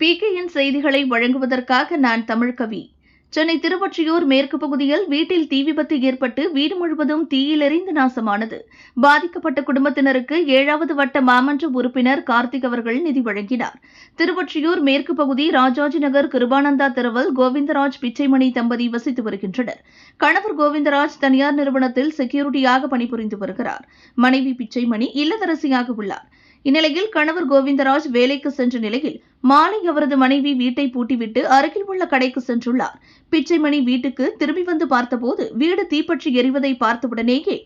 PKN செய்திகளை வழங்குவதற்காக நான் தமிழ்கவி சென்னை திருவொற்றியூர் மேற்கு பகுதியில் வீட்டில் தீ விபத்து ஏற்பட்டு வீடு முழுவதும் தீயிலெறிந்து நாசமானது. பாதிக்கப்பட்ட குடும்பத்தினருக்கு ஏழாவது வட்ட மாமன்ற உறுப்பினர் கார்த்திக் அவர்கள் நிதி வழங்கினார். திருவொற்றியூர் மேற்கு பகுதி ராஜாஜி நகர் கிருபானந்தா தெருவில் கோவிந்தராஜ் பிச்சைமணி தம்பதி வசித்து வருகின்றனர். கணவர் கோவிந்தராஜ் தனியார் நிறுவனத்தில் செக்யூரிட்டியாக பணிபுரிந்து வருகிறார். மனைவி பிச்சைமணி இல்லத்தரசியாக உள்ளார். இந்நிலையில் கணவர் கோவிந்தராஜ் வேலைக்கு சென்ற நிலையில் மாலை அவரது மனைவி வீட்டை பூட்டிவிட்டு அருகில் உள்ள கடைக்கு சென்றுள்ளார். பிச்சைமணி வீட்டுக்கு திரும்பி வந்து பார்த்தபோது வீடு தீப்பற்றி எரிவதை பார்த்தவுடனேயே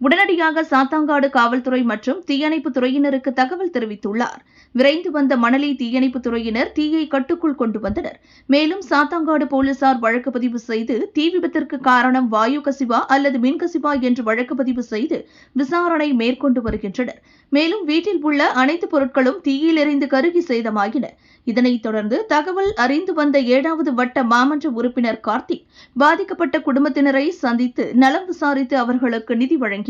உடனடியாக சாத்தாங்காடு காவல்துறை மற்றும் தீயணைப்பு துறையினருக்கு தகவல் தெரிவித்துள்ளார். விரைந்து வந்த மணலி தீயணைப்பு துறையினர் தீயை கட்டுக்குள் கொண்டு வந்தனர். மேலும் சாத்தாங்காடு போலீசார் வழக்கு பதிவு செய்து தீ விபத்திற்கு காரணம் வாயு கசிவா அல்லது மின்கசிவா என்று வழக்கு பதிவு செய்து விசாரணை மேற்கொண்டு வருகின்றனர். மேலும் வீட்டில் உள்ள அனைத்து பொருட்களும் தீயில் கருகி சேதமாகின இதனைத் தொடர்ந்து தகவல் அறிந்து வந்த ஏழாவது வட்ட மாமன்ற உறுப்பினர் கார்த்திக் பாதிக்கப்பட்ட குடும்பத்தினரை சந்தித்து நலம் விசாரித்து அவர்களுக்கு நிதி வழங்கினார்.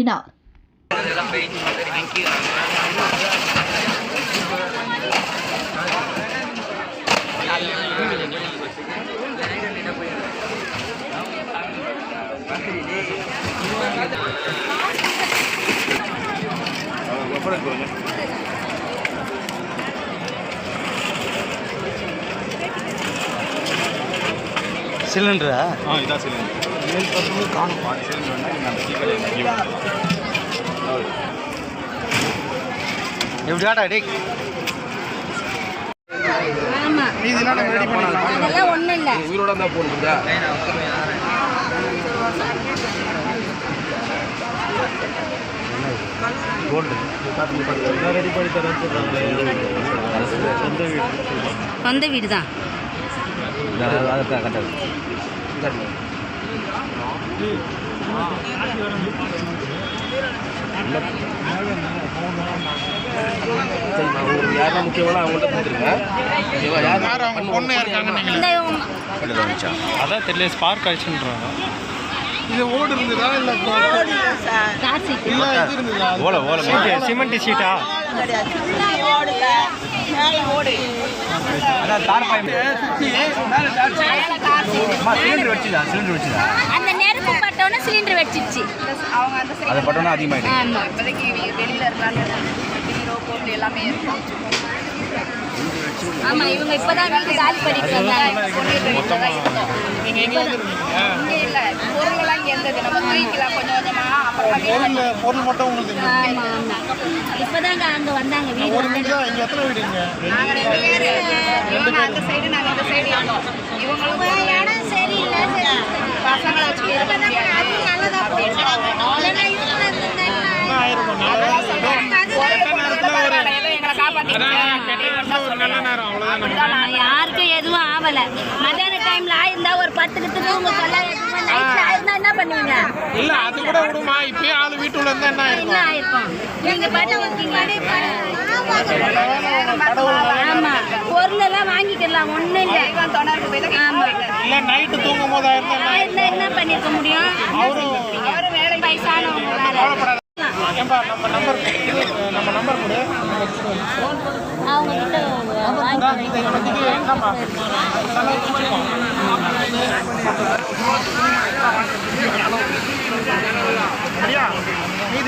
சிலிண்டரா? ஆ இதான் சிலிண்டர். மேல் பக்கமே காணும் எப்படியாடா டே ஆமா இதெல்லாம் நம்ம ரெடி பண்ணிக்கலாம் அதெல்லாம் ஒண்ணும் இல்ல. உயிரோட தான் போடுறதா கோல்டு ரெடி பண்ணி தரேன்னு சொல்கிறாங்க சொந்த வீடு. சொந்த வீடு தான் அதை கட்டாது சரிம்மா ஒரு யாரெல்லாம் முக்கியமான அவங்கள்ட்ட கொடுத்துருங்க ஓகேவா யார் அவங்க பொண்ணு இருக்காங்க அதான் தெரியல ஸ்பார்க் ஆயிடுச்சுன்றாங்க இது ஓடு இருந்ததா இல்லை காசி இது இருந்ததா சிமெண்ட் சீட்டா சிலிண்டர் வச்சுதா சிலிண்டர் வச்சுதா அந்த நெருப்பு பட்டோன்னு சிலிண்டர் வச்சிருச்சு அதை பட்டோன்னா இப்போதைக்கு வெ- வெளியில இருந்தாலும் பீரோ பொருள் எல்லாமே இருக்கும் ஆமா இவங்க இப்பதான் வீடு காலி பண்ணிட்டு வந்தாங்க. இங்க இல்ல. பொருள் எல்லாம் இங்க இருந்தது நம்ம தூக்கிக்கலாம் பொருள் பொருள் மட்டும் உங்களுக்கு இப்பதாங்க அங்க வந்தாங்க வீடு ஒரு வீடு தான் இங்கே எத்தனை வீடுங்க? நாங்க ரெண்டு பேரு இவங்க அந்த சைடு நாங்க இந்த சைடு இடம் சரியில்லை. பசங்களை வச்சு யாருக்கும் எதுவும் ஆகல மத்தியான டைம்ல ஆயிருந்தா ஒரு பத்துக்கிட்டு தூங்க சொல்ல நைட்ல ஆயிருந்தா என்ன பண்ணுவீங்க? இல்ல அது கூட விடுமா? இப்பயே ஆளு வீட்டுல இருந்தா என்ன ஆயிருக்கும்? நீங்க ஆமா பொருள் எல்லாம் வாங்கிக்கலாம் ஒண்ணும் இல்ல. இல்ல நைட்டு தூங்கும் போது ஆயிருந்தா என்ன பண்ணிருக்க முடியும்? அவரு வேலை வயசானவங்க வேற. ஏன்பா நம்ம நம்பர் நம்ம நம்பர் கொடு. அவங்க கிட்ட வாங்கி. என்னம்மா?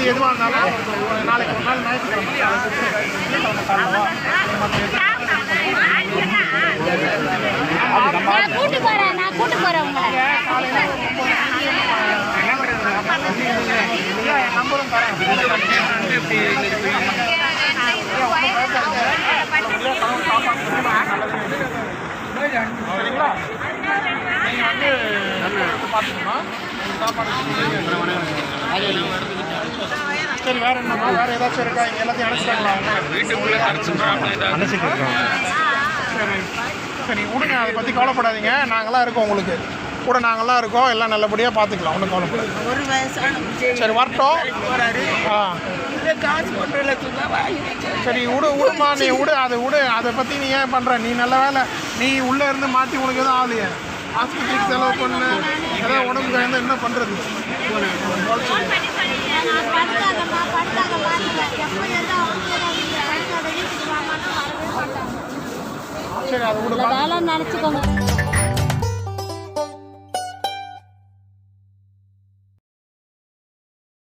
மீதி எதுவாக இருந்தாலும் நாளைக்கு ஒரு நாள். நான் கூட்டு போறேன் நான் கூட்டு போறேன் உங்களை நம்பரும் சரிங்களா நீங்கள் வந்து பார்த்துக்கணும் சாப்பாடு சரி வேற என்னம்மா வேற ஏதாச்சும் இருக்கா? இங்க எல்லாத்தையும் அணைச்சிட்டாங்களா? அணைச்சிட்டு இருக்கோம் சரி சரி. விடுங்க அதை பற்றி கவலைப்படாதீங்க. நாங்களாம் இருக்கோம் உங்களுக்கு. கூட நாங்களாம் இருக்கோம். எல்லாம் நல்லபடியாக பார்த்துக்கலாம் ஒன்றும் கவலைப்படாது ஒரு வயசான சரி வரட்டும். ஆ. காசு சரி விடு விடுமா நீ விடு அதை விடு. அதை பற்றி நீ ஏன் பண்ணுற நீ நல்ல வேலை. நீ உள்ளே இருந்து மாற்றி உனக்கு எதுவும் ஆகலையே. ஆஸ்பத்திரிக்கு செலவு பண்ணு. ஏதாவது உடம்பு கலந்து என்ன பண்ணுறது சரி அதை கூட நினச்சிக்கோங்க.